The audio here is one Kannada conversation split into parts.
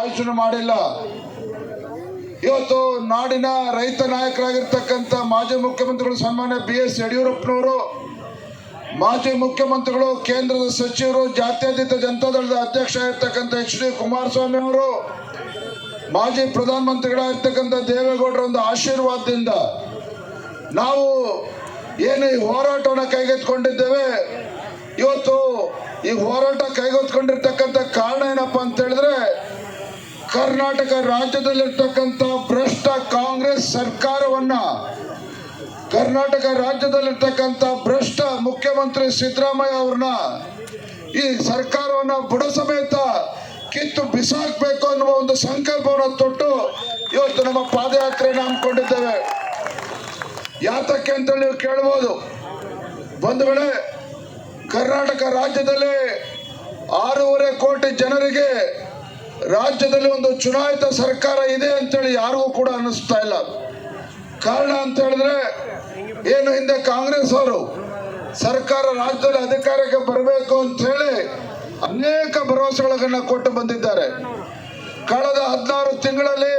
ಆಯೋಜನೆ ಮಾಡಿಲ್ಲ. ಇವತ್ತು ನಾಡಿನ ರೈತ ನಾಯಕರಾಗಿರ್ತಕ್ಕಂಥ ಮಾಜಿ ಮುಖ್ಯಮಂತ್ರಿಗಳು ಸನ್ಮಾನ್ಯ ಬಿ ಎಸ್ ಯಡಿಯೂರಪ್ಪನವರು, ಮಾಜಿ ಮುಖ್ಯಮಂತ್ರಿಗಳು, ಕೇಂದ್ರದ ಸಚಿವರು, ಜಾತ್ಯತೀತ ಜನತಾದಳದ ಅಧ್ಯಕ್ಷ ಆಗಿರ್ತಕ್ಕಂಥ ಎಚ್ ಡಿ ಕುಮಾರಸ್ವಾಮಿ ಅವರು, ಮಾಜಿ ಪ್ರಧಾನಮಂತ್ರಿಗಳಾಗಿರ್ತಕ್ಕಂಥ ದೇವೇಗೌಡರ ಒಂದು ಆಶೀರ್ವಾದದಿಂದ ನಾವು ಏನು ಈ ಹೋರಾಟವನ್ನು ಕೈಗೆತ್ತಿಕೊಂಡಿದ್ದೇವೆ. ಇವತ್ತು ಈ ಹೋರಾಟ ಕೈಗೆತ್ತಿಕೊಂಡಿರ್ತಕ್ಕಂಥ ಕಾರಣ ಏನಪ್ಪಾ ಅಂತ ಹೇಳಿದ್ರೆ ಕರ್ನಾಟಕ ರಾಜ್ಯದಲ್ಲಿರ್ತಕ್ಕಂಥ ಭ್ರಷ್ಟ ಕಾಂಗ್ರೆಸ್ ಸರ್ಕಾರವನ್ನ ಕರ್ನಾಟಕ ರಾಜ್ಯದಲ್ಲಿರ್ತಕ್ಕಂಥ ಭ್ರಷ್ಟ ಮುಖ್ಯಮಂತ್ರಿ ಸಿದ್ದರಾಮಯ್ಯ ಅವ್ರನ್ನ ಈ ಸರ್ಕಾರವನ್ನ ಬುಡ ಸಮೇತ ಕಿತ್ತು ಬಿಸಾಕ್ಬೇಕು ಅನ್ನುವ ಒಂದು ಸಂಕಲ್ಪವನ್ನು ತೊಟ್ಟು ಇವತ್ತು ನಮ್ಮ ಪಾದಯಾತ್ರೆಯನ್ನು ಹಮ್ಮಿಕೊಂಡಿದ್ದೇವೆ. ಯಾತಕ್ಕೆ ಅಂತೇಳಿ ನೀವು ಕೇಳ್ಬೋದು. ಒಂದು ವೇಳೆ ಕರ್ನಾಟಕ ರಾಜ್ಯದಲ್ಲಿ ಆರೂವರೆ ಕೋಟಿ ಜನರಿಗೆ ರಾಜ್ಯದಲ್ಲಿ ಒಂದು ಚುನಾಯಿತ ಸರ್ಕಾರ ಇದೆ ಅಂತೇಳಿ ಯಾರಿಗೂ ಕೂಡ ಅನ್ನಿಸ್ತಾ ಇಲ್ಲ. ಕಾರಣ ಅಂತ ಹೇಳಿದ್ರೆ, ಏನು ಹಿಂದೆ ಕಾಂಗ್ರೆಸ್ ಅವರು ಸರ್ಕಾರ ರಾಜ್ಯದಲ್ಲಿ ಅಧಿಕಾರಕ್ಕೆ ಬರಬೇಕು ಅಂತ ಹೇಳಿ ಅನೇಕ ಭರವಸೆಗಳನ್ನ ಕೊಟ್ಟು ಬಂದಿದ್ದಾರೆ. ಕಳೆದ ಹದಿನಾರು ತಿಂಗಳಲ್ಲಿ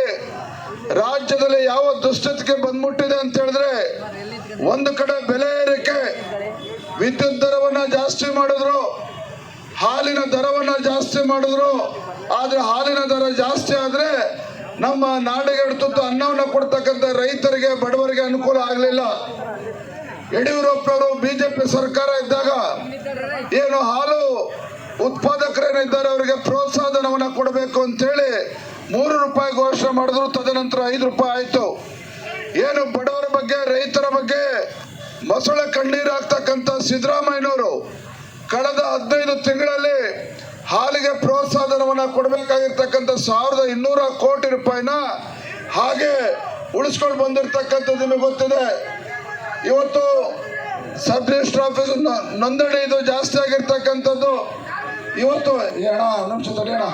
ರಾಜ್ಯದಲ್ಲಿ ಯಾವ ದುಸ್ಥಿತಿಗೆ ಬಂದ್ಬಿಟ್ಟಿದೆ ಅಂತ ಹೇಳಿದ್ರೆ, ಒಂದು ಕಡೆ ಬೆಲೆ ಏರಿಕೆ, ವಿದ್ಯುತ್ ದರವನ್ನ ಜಾಸ್ತಿ ಮಾಡಿದ್ರು ಹಾಲಿನ ದರವನ್ನ ಜಾಸ್ತಿ ಮಾಡಿದ್ರು. ಆದ್ರೆ ಹಾಲಿನ ದರ ಜಾಸ್ತಿ ಆದ್ರೆ ನಮ್ಮ ನಾಡಿಗೆ ತುತ್ತು ಅನ್ನವನ್ನ ಕೊಡ್ತಕ್ಕಂಥ ರೈತರಿಗೆ, ಬಡವರಿಗೆ ಅನುಕೂಲ ಆಗಲಿಲ್ಲ. ಯಡಿಯೂರಪ್ಪನವರು ಬಿಜೆಪಿ ಸರ್ಕಾರ ಇದ್ದಾಗ ಏನು ಹಾಲು ಉತ್ಪಾದಕರೇನಿದ್ದಾರೆ ಅವರಿಗೆ ಪ್ರೋತ್ಸಾಹಧನವನ್ನ ಕೊಡಬೇಕು ಅಂತೇಳಿ ಮೂರು ರೂಪಾಯಿ ಘೋಷಣೆ ಮಾಡಿದ್ರು, ತದನಂತರ ಐದು ರೂಪಾಯಿ ಆಯ್ತು. ಏನು ಬಡವರ ಬಗ್ಗೆ, ರೈತರ ಬಗ್ಗೆ ಮೊಸಳೆ ಕಣ್ಣೀರಾಗ್ತಕ್ಕಂಥ ಸಿದ್ದರಾಮಯ್ಯನವರು ಕಳೆದ ಹದಿನೈದು ತಿಂಗಳಲ್ಲಿ ಹಾಲಿಗೆ ಪ್ರೋತ್ಸಾಹನವನ್ನ ಕೊಡಬೇಕಾಗಿರ್ತಕ್ಕಂಥ ಸಾವಿರದ ಇನ್ನೂರ ಕೋಟಿ ರೂಪಾಯಿನ ಹಾಗೆ ಉಳಿಸ್ಕೊಂಡು ಬಂದಿರತಕ್ಕಂಥದ್ದು ನಿಮಗೆ ಗೊತ್ತಿದೆ. ಇವತ್ತು ಸಬ್ ರಿಜಿಸ್ಟರ್ ಆಫೀಸ್ ನೋಂದಣಿ ಇದು ಜಾಸ್ತಿ ಆಗಿರ್ತಕ್ಕಂಥದ್ದು. ಇವತ್ತು ಏಣ ನಿಮಿಷ ತಡೆಯೋಣ